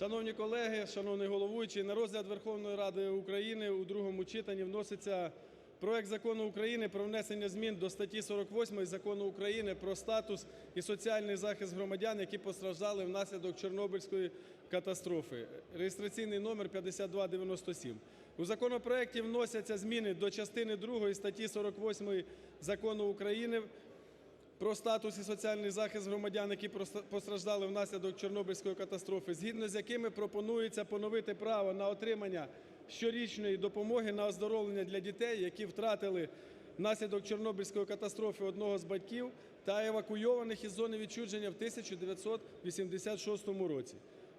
Шановні колеги, шановний головуючий, на розгляд Верховної Ради України у другому читанні вноситься проект Закону України про внесення змін до статті 48 Закону України "Про статус і соціальний захист громадян, які постраждали внаслідок Чорнобильської катастрофи" (реєстраційний номер 5297). У законопроекті вносяться зміни до частини другої статті 48 Закону України про статус і соціальний захист громадян, які постраждали внаслідок Чорнобильської катастрофи, згідно з якими пропонується поновити право на отримання щорічної допомоги на оздоровлення для дітей, які втратили внаслідок Чорнобильської катастрофи одного з батьків та евакуйованих із зони відчуження в 1986 році.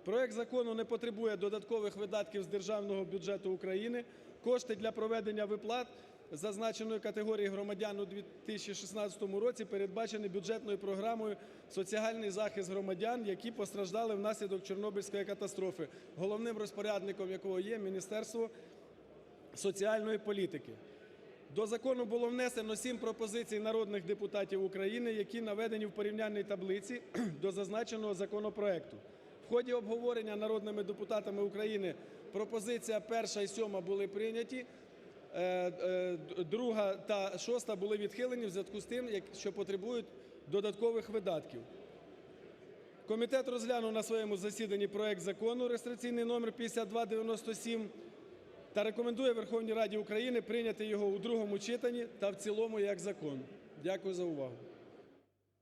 Проект закону не потребує додаткових видатків з Державного бюджету України. Кошти для проведення виплат зазначеної категорії громадян у 2016 році передбачені бюджетною програмою "Соціальний захист громадян, які постраждали внаслідок Чорнобильської катастрофи", головним розпорядником якого є Міністерство соціальної політики. До закону було внесено сім пропозицій народних депутатів України, які наведені в порівняльній таблиці до зазначеного законопроекту. В ході обговорення народними депутатами України пропозиція перша і сьома були прийняті, друга та шоста були відхилені в зв'язку з тим, що потребують додаткових видатків. Комітет розглянув на своєму засіданні проект Закону (реєстраційний номер 5297) та рекомендує Верховній Раді України прийняти його у другому читанні та в цілому як закон. Дякую за увагу.